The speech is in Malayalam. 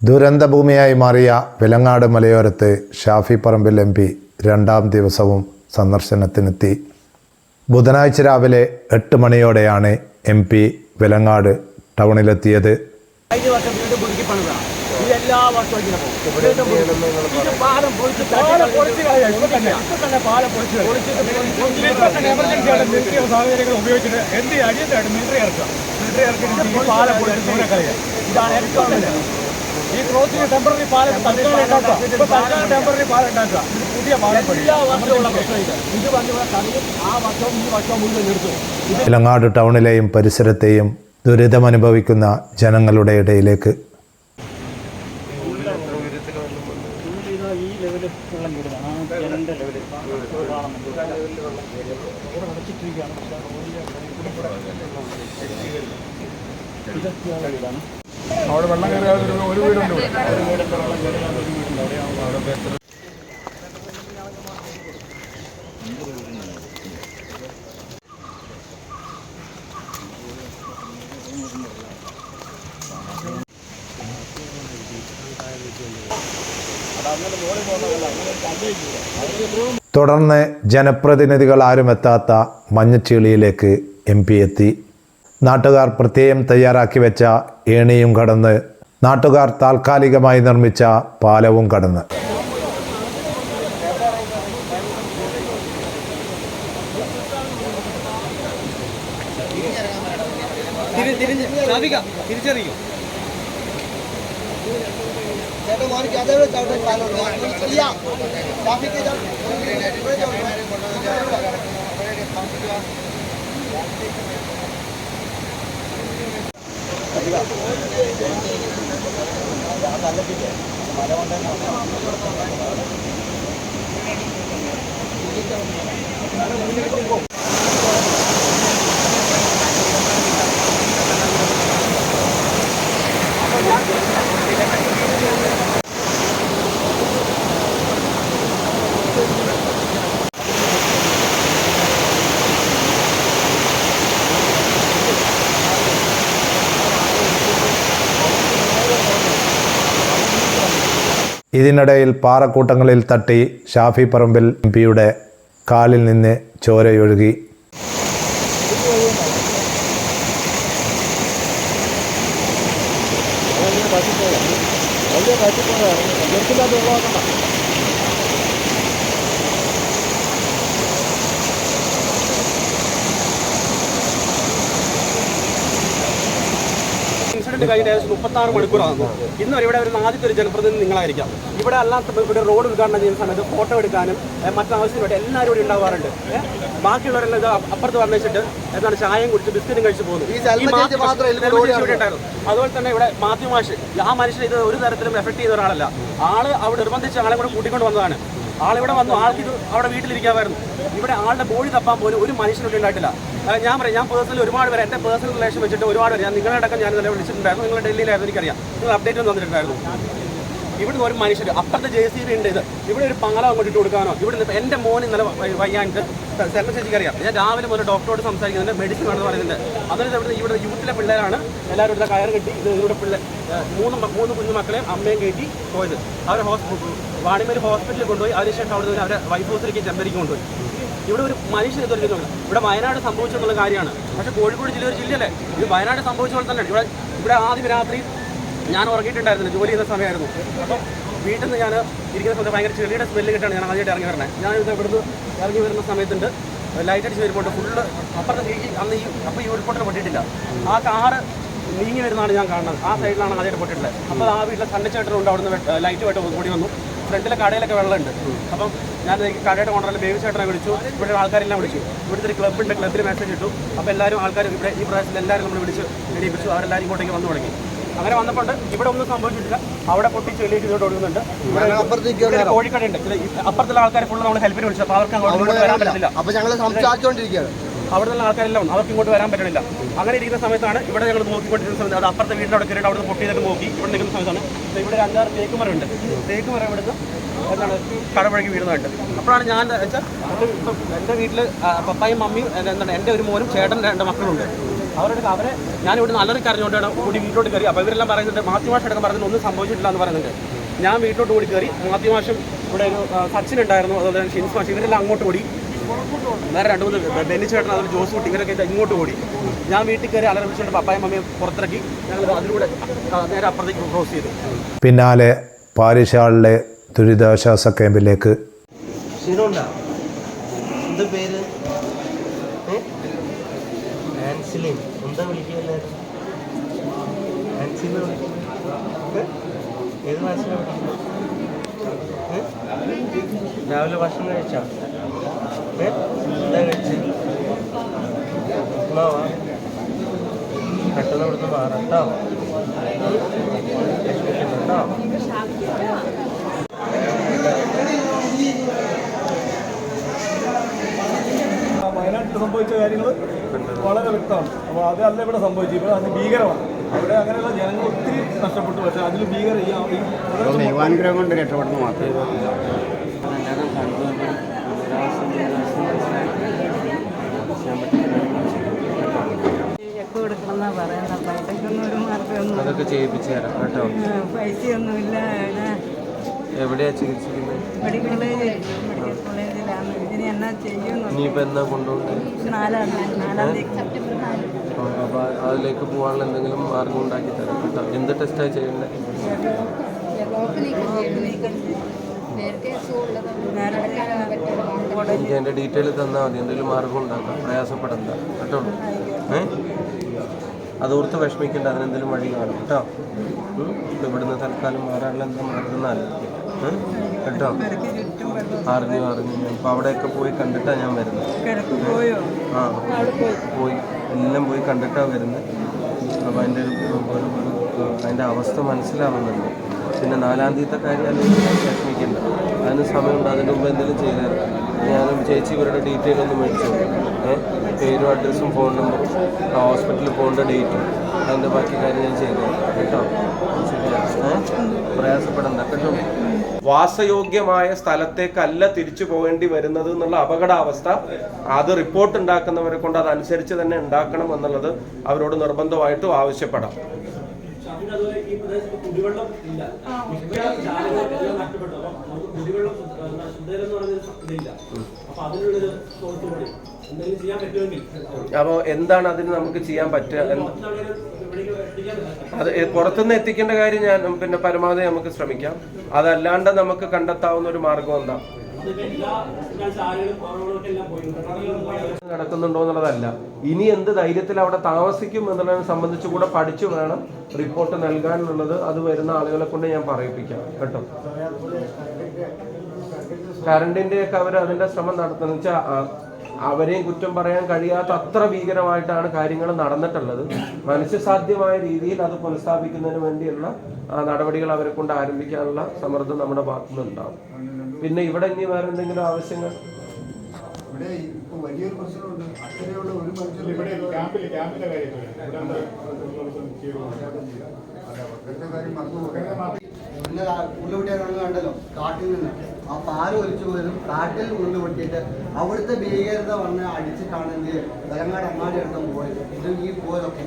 ദുരന്തഭൂമിയായി മാറിയ വിലങ്ങാട് മലയോരത്ത് ഷാഫി പറമ്പിൽ എം പി രണ്ടാം ദിവസവും സന്ദർശനത്തിനെത്തി ബുധനാഴ്ച രാവിലെ എട്ട് മണിയോടെയാണ് എം പി വിലങ്ങാട് ടൗണിലെത്തിയത് ഉപയോഗിച്ചിട്ട് ഇറക്കി പാലം പൊളിച്ച് കളയുക ഇതാണ്. ഈ ക്രോസിന് ടെമ്പററി പാലം തൽക്കാലം ഉണ്ടാക്കുക. ഇപ്പൊ തൽക്കാലം ടെമ്പററി പാലം ഉണ്ടാക്കുക. ഇത് പുതിയ എല്ലാ ഇത് വന്ന് ആ വർഷവും ഈ വർഷവും മുഴുവൻ നിർത്തും വിലങ്ങാട് ടൗണിലെയും പരിസരത്തെയും ദുരിതമനുഭവിക്കുന്ന ജനങ്ങളുടെ ഇടയിലേക്ക്. ഈ അവിടെ വെള്ളം കയറിയാൽ ഒരു- വീടുണ്ട്. തുടർന്ന് ജനപ്രതിനിധികൾ ആരും എത്താത്ത മഞ്ഞച്ചീളിയിലേക്ക് എം പി എത്തി. നാട്ടുകാർ പ്രത്യേകം തയ്യാറാക്കി വെച്ച ഏണിയും കടന്ന് നാട്ടുകാർ താൽക്കാലികമായി നിർമ്മിച്ച പാലവും കടന്ന്. തിരിച്ചറിയും. മാറിക്ക് ഇതിനിടയിൽ പാറക്കൂട്ടങ്ങളിൽ തട്ടി ഷാഫി പറമ്പിൽ എം പിയുടെ കാലിൽ നിന്ന് ചോരയൊഴുകി. ഇൻസിഡന്റ് കഴിഞ്ഞ ഏകദേശം മുപ്പത്താറ് മണിക്കൂറാകുന്നു. ഇന്ന് ഇവിടെ വരുന്ന ആദ്യത്തെ ഒരു ജനപ്രതിനിധി നിങ്ങളായിരിക്കാം. ഇവിടെ അല്ലാത്ത ഇവിടെ റോഡ് ഉദ്ഘാടനം ചെയ്യുന്ന സമയത്ത് ഫോട്ടോ എടുക്കാനും മറ്റാവശ്യത്തിന് വേണ്ടി എല്ലാവരും ഇവിടെ ഉണ്ടാവാറുണ്ട്. ബാക്കിയുള്ളവരെല്ലാം ഇത് അപ്പുറത്ത് പറഞ്ഞിട്ട് എന്താണ് ചായയും കുടിച്ച് ബിസ്ക്കറ്റും കഴിച്ച് പോകുന്നു. ഈ സൽമ ഈ മാത്യു ചേച്ചി മാത്രമേ ഇതിൽ സൽമ ഓടി ചേച്ചി ഇവിടെ ഉണ്ടായിരുന്നു. അതുപോലെ തന്നെ ഇവിടെ മാത്യു മാഷ് ആ മനുഷ്യൻ ഇത് ഒരു തരത്തിലും എഫക്ട് ചെയ്ത ഒരാളല്ല. ആൾ അവിടെ നിർബന്ധിച്ച ആളെ കൂടെ കൂട്ടിക്കൊണ്ട് വന്നതാണ്. ആളിവിടെ വന്നു ആൾക്ക് ഇത് അവിടെ വീട്ടിലിരിക്കാമായിരുന്നു. ഇവിടെ ആളുടെ ബോഡി തപ്പാൻ പോലും ഒരു മനുഷ്യനൊക്കെ ഉണ്ടായിട്ടില്ല. ഞാൻ പറയാം ഞാൻ പേഴ്സണലി ഒരുപാട് പേര് എന്റെ പേഴ്സണൽ റിലേഷൻ വെച്ചിട്ട് ഒരുപാട് പേര് ഞാൻ നിങ്ങളുടെ അടക്കം ഞാൻ ഇന്നലെ വിളിച്ചിട്ടുണ്ടായിരുന്നു. നിങ്ങൾ ഡൽഹിയിലായിരുന്നു എനിക്കറിയാം. നിങ്ങൾ അപ്ഡേറ്റ് ഒന്നും തന്നിട്ടുണ്ടായിരുന്നു. ഇവിടുന്ന് ഒരു മനുഷ്യർ അപ്പുറത്തെ ജെ സി ബി ഉണ്ട് ഇത്. ഇവിടെ ഒരു പങ്കാളം അങ്ങോട്ട് കൊടുക്കാനോ? ഇവിടെ നിന്ന് എന്റെ മോൻ ഇന്നലെ വയ്യാനിട്ട് സെൽമ ചേച്ചിക്ക് അറിയാം. ഞാൻ രാവിലെ മുതൽ ഡോക്ടറോട് സംസാരിക്കുന്നുണ്ട് മെഡിസിൻ വേണമെന്ന് പറയുന്നുണ്ട്. അന്നേരം ഇവിടെ ഇവിടെ യൂത്തിലെ പിള്ളേരാണ് എല്ലാവരും ഇവിടെ കയർ കെട്ടി ഇത് ഇവിടെ പിള്ളേർ മൂന്ന് മൂന്ന് കുഞ്ഞു മക്കളെയും അമ്മയും കയറ്റി പോയത്. അവരെ ഹോസ്പിറ്റൽ വാണിമേൽ ഹോസ്പിറ്റലിൽ കൊണ്ടുപോയി അതിനുശേഷം അവിടെ നിന്ന് അവരെ വൈഫ് ഹൗസിലേക്ക് ചെമ്പരിക്ക് കൊണ്ടുപോയി. ഇവിടെ ഒരു മനുഷ്യൻ ഇതൊരു ഇവിടെ വയനാട് സംഭവിച്ചെന്നുള്ള കാര്യമാണ്. പക്ഷേ കോഴിക്കോട് ജില്ല ഒരു ജില്ലയല്ലേ? ഇത് വയനാട് സംഭവിച്ച പോലെ തന്നെയാണ്. ഇവിടെ ഇവിടെ ആദ്യം രാത്രി ഞാൻ ഉറങ്ങിയിട്ടുണ്ടായിരുന്നില്ല. ജോലി ചെയ്യുന്ന സമയമായിരുന്നു. അപ്പം വീട്ടിൽ നിന്ന് ഞാൻ ഇരിക്കുന്ന സമയത്ത് ഭയങ്കര ചെളിയുടെ സ്മെല്ല് കിട്ടാണ് ഞാൻ ആദ്യമായിട്ട് ഇറങ്ങി വരണേ. ഞാൻ ഇത് ഇവിടുന്ന് ഇറങ്ങി വരുന്ന സമയത്തുണ്ട്. ലൈറ്റ് അടിച്ച് വരുമ്പോൾ ഫുള്ള് അപ്പുറത്തെ ഈ അന്ന് ഈ അപ്പോൾ ഈ ഉൾപ്പൊട്ടൽ പൊട്ടിയിട്ടില്ല. ആ കാറ് നീങ്ങി വരുന്നതാണ് ഞാൻ കാണുന്നത്. ആ സൈഡിലാണ് ആദ്യമായിട്ട് പൊട്ടിയിട്ടുള്ളത്. അപ്പോൾ ആ വീട്ടിലെ സണ്ണിച്ചേട്ടനുണ്ട് അവിടുന്ന് ലൈറ്റ് വെട്ട് കൂടി വന്നു. ഫ്രണ്ടിലെ കടയിലൊക്കെ വെള്ളമുണ്ട്. അപ്പം ഞാൻ കടയുടെ ഓണറിൽ ബേബി ചേട്ടനെ വിളിച്ചു. ഇവിടെ ആൾക്കാരെല്ലാം വിളിച്ചു. ഇവിടുത്തെ ഒരു ക്ലബ്ബുണ്ട് ക്ലബ്ബിൽ മെസ്സേജ് ഇട്ടു. അപ്പോൾ എല്ലാവരും ആൾക്കാരും ഇവിടെ ഈ പ്രദേശത്തിൽ എല്ലാവരും നമ്മൾ വിളിച്ച് എണീപ്പിച്ചു. അവരെല്ലാവരും ഇങ്ങോട്ടേക്ക് വന്നു തുടങ്ങി. അങ്ങനെ വന്നപ്പോൾ ഇവിടെ ഒന്നും സംഭവിച്ചിട്ടില്ല. അവിടെ പൊട്ടി ചെളിയൊക്കെ ഇതിലോട്ട് ഒഴുകുന്നുണ്ട്. കോഴിക്കടയുണ്ട്. അപ്പുറത്തുള്ള ആൾക്കാർ ഫുള്ള് നമ്മൾ ഹെൽപ്പിന് വിളിച്ചു. അപ്പോൾ അവർക്ക് അങ്ങോട്ട് വരാൻ പറ്റില്ല അപ്പോൾ ഞങ്ങൾ സംസാരിച്ചുകൊണ്ടിരിക്കുകയാണ് അവിടെ നിന്ന് ആൾക്കാരെല്ലാം ഉണ്ട്. അവർക്ക് ഇങ്ങോട്ട് വരാൻ പറ്റണില്ല. അങ്ങനെ ഇരിക്കുന്ന സമയത്താണ് ഇവിടെ ഞങ്ങൾ നോക്കിക്കൊണ്ടിരുന്ന സമയത്ത് അത് അപ്പുറത്തെ വീടിന്റെ അവിടെ കയറിയിട്ട് അവിടെ പൊട്ടിയതൊക്കെ നോക്കി. ഇവിടെ നിൽക്കുന്ന സമയത്താണ്. ഇവിടെ അഞ്ചാറ് തേക്ക് മരം ഉണ്ട് തേക്കുമരം ഇവിടുന്ന് എന്താണ് കടപഴകി വീഴുന്നതായിട്ട് അപ്പോഴാണ് ഞാൻ എന്താ വെച്ചാൽ ഇപ്പം എന്റെ വീട്ടിൽ പപ്പായും മമ്മിയും എന്റെ- എന്താണ് എന്റെ ഒരു മോനും ചേട്ടൻ രണ്ട് മക്കളുണ്ട്. അവരുടെ അവരെ ഞാൻ നല്ല നല്ലൊരു കരഞ്ഞുകൊണ്ടാണ് കൂടി വീട്ടിലോട്ട് കയറി. അപ്പോൾ ഇവരെല്ലാം പറയുന്നുണ്ട് മാത്യു മാഷ് അടക്കം പറയുന്നത് ഒന്നും സംഭവിച്ചിട്ടില്ല എന്ന് പറയുന്നുണ്ട്. ഞാൻ വീട്ടിലോട്ട് കൂടി കയറി മാത്യു മാഷും ഇവിടെ ഒരു സച്ചിൻ ഉണ്ടായിരുന്നു അതുപോലെ തന്നെ ഷിൻസ് മാഷ് ഇവരെല്ലാം അങ്ങോട്ട് ഓടി. വേറെ രണ്ട് മൂന്ന് ബെന്നി ചേട്ടൻ അതൊരു ജോസ് കുട്ടി ഇവരൊക്കെ ഇങ്ങോട്ട് ഓടി. ഞാൻ വീട്ടിൽ കയറി അലറി വിളിച്ചുകൊണ്ട് പപ്പായും മമ്മിയും പുറത്തിറക്കി ഞങ്ങൾ അതിലൂടെ നേരെ അപ്പുറത്തേക്ക് ക്രോസ് ചെയ്തു. പിന്നാലെ പാരിഷാളിലെ ദുരിതാശ്വാസ ക്യാമ്പിലേക്ക്? രാവിലെ ഭക്ഷണം കഴിച്ചോ? എന്താ പെട്ടെന്ന് ഇവിടുന്ന് മാറട്ടോ കേട്ടോ വയനാട്ടിൽ സംഭവിച്ച കാര്യങ്ങൾ വളരെ വ്യക്തമാണ്. അപ്പോൾ അതല്ല ഇവിടെ സംഭവിച്ചു ഇവിടെ അത് ഭീകരമാണ്. അവിടെ അങ്ങനെയുള്ള ജനങ്ങൾ ഒത്തിരി നഷ്ടപ്പെട്ടു. പക്ഷേ അതിൽ ഭീകര ദൈവാനുഗ്രഹം കൊണ്ട് രക്ഷപ്പെടുന്നു മാത്രമേ അതൊക്കെ ചെയ്യിപ്പിച്ചു തരാം കേട്ടോ. പൈസയൊന്നുമില്ല. എവിടെയാ ചികിത്സിക്കുന്നത്? മെഡിക്കൽ കോളേജ് മെഡിക്കൽ കോളേജിലാണ്. ഇതിന് എന്നാ ചെയ്യുന്നു ഇനിയിപ്പോൾ എന്നാ കൊണ്ടുപോകുന്നത് നാലാം തീയതി നാലാം തീയതി. സെപ്റ്റംബർ നാല്. അപ്പോൾ അതിലേക്ക് പോകാനുള്ള എന്തെങ്കിലും മാർഗം ഉണ്ടാക്കി തരാം. കേട്ടോ. എന്ത് ടെസ്റ്റാണ് ചെയ്യേണ്ടത് എനിക്ക് എന്റെ ഡീറ്റെയിൽ തന്നാൽ മതി. എന്തെങ്കിലും മാർഗം ഉണ്ടാക്കാം പ്രയാസപ്പെടണ്ട കേട്ടോ ഏ? അതോർത്ത് വിഷമിക്കേണ്ട. അതിനെന്തെങ്കിലും വഴി കാണും. കേട്ടോ. ഇപ്പം ഇപ്പൊ ഇവിടുന്ന് തൽക്കാലം മാറാനുള്ള എന്താ മാറുന്നാൽ കേട്ടോ? അറിഞ്ഞു അറിഞ്ഞു. അപ്പം അവിടെയൊക്കെ പോയി കണ്ടിട്ടാണ് ഞാൻ വരുന്നത്. ആ പോയി. എല്ലാം പോയി കണ്ടിട്ടാണ് വരുന്നത്. അപ്പം അതിന്റെ ഒരു അതിന്റെ അവസ്ഥ മനസ്സിലാവുന്നുണ്ട്. പിന്നെ നാലാം തീയതി കാര്യം അല്ലെങ്കിൽ വിഷമിക്കണ്ട അതിന് സമയമുണ്ട്. അതിന്റെ മുമ്പ് എന്തെങ്കിലും ചെയ്തു തരാം ഞാനും ചേച്ചി ഇവരുടെ ഡീറ്റെയിൽ ഒന്ന് മേടിച്ചു പേരും അഡ്രസ്സും ഫോൺ നമ്പറും ഹോസ്പിറ്റലിൽ പോകേണ്ട ഡേറ്റും അതിന്റെ ബാക്കി കാര്യം ഞാൻ ചെയ്തു കേട്ടോ? പ്രയാസപ്പെടണ്ട. കേട്ടോ? വാസയോഗ്യമായ സ്ഥലത്തേക്കല്ല തിരിച്ചു പോകേണ്ടി വരുന്നത് എന്നുള്ള അപകടാവസ്ഥ. അത് റിപ്പോർട്ട് ഉണ്ടാക്കുന്നവരെ കൊണ്ട് അതനുസരിച്ച് തന്നെ ഉണ്ടാക്കണം എന്നുള്ളത് അവരോട് നിർബന്ധമായിട്ടും ആവശ്യപ്പെടാം. കുടിവെള്ളം ഇല്ല. കുടിവെള്ളം ശുദ്ധം ശുദ്ധജലം എന്ന് പറയുന്നത് ഇതില്ല. അപ്പൊ അതിനുള്ളൊരു കൂടി എന്തെങ്കിലും ചെയ്യാൻ പറ്റുമെങ്കിൽ അപ്പോൾ എന്താണ് അതിന് നമുക്ക് ചെയ്യാൻ പറ്റുക അത് പുറത്തുനിന്ന് എത്തിക്കേണ്ട കാര്യം ഞാൻ പിന്നെ പരമാവധി നമുക്ക് ശ്രമിക്കാം. അതല്ലാണ്ട് നമുക്ക് കണ്ടെത്താവുന്ന ഒരു മാർഗം എന്താ? നടക്കുന്നുണ്ടോ എന്നുള്ളതല്ല. ഇനി എന്ത് ധൈര്യത്തിൽ അവിടെ താമസിക്കും എന്നുള്ളതിനെ സംബന്ധിച്ച് കൂടെ പഠിച്ചു വേണം റിപ്പോർട്ട് നൽകാനുള്ളത്. അത് വരുന്ന ആളുകളെ കൊണ്ട് ഞാൻ പറയിപ്പിക്കാം. കേട്ടോ? കറണ്ടിന്റെ ഒക്കെ അവർ അതിന്റെ ശ്രമം നടത്തുന്നത് വെച്ചാൽ അവരെയും കുറ്റം പറയാൻ കഴിയാത്ത അത്ര ഭീകരമായിട്ടാണ് കാര്യങ്ങൾ നടന്നിട്ടുള്ളത്. മനുഷ്യസാധ്യമായ രീതിയിൽ അത് പുനഃസ്ഥാപിക്കുന്നതിന് വേണ്ടിയുള്ള നടപടികൾ അവരെ കൊണ്ട് ആരംഭിക്കാനുള്ള സമ്മർദ്ദം നമ്മുടെ ഭാഗത്തുനിന്നുണ്ടാവും പിന്നെ ഇവിടെ ഇനി വേറെ എന്തെങ്കിലും ആവശ്യങ്ങൾ? ഇവിടെ ഇപ്പോൾ വലിയൊരു പ്രശ്നമുണ്ട്. അത്രയുള്ള ഒരു മനുഷ്യർ ഇവിടെ ക്യാമ്പിൽ ക്യാമ്പിലെ കാര്യത്തിൽ ഇവിടെ എന്താ? അവിടുത്തെ കാര്യം മറന്നു പിന്നെ ഉരുളുപൊട്ടിയാൽ കണ്ടല്ലോ? കാട്ടിൽ നിന്ന്. ആ പാൽ ഒലിച്ചു പോയതും കാട്ടിൽ ഉരുളുപൊട്ടിയിട്ട് അവിടുത്തെ ഭീകരത വന്ന് അടിച്ചിട്ടാണെങ്കിൽ തലങ്ങാട് അങ്ങാടി അടുത്തും പോയത്. ഇത് ഈ പോയതൊക്കെ.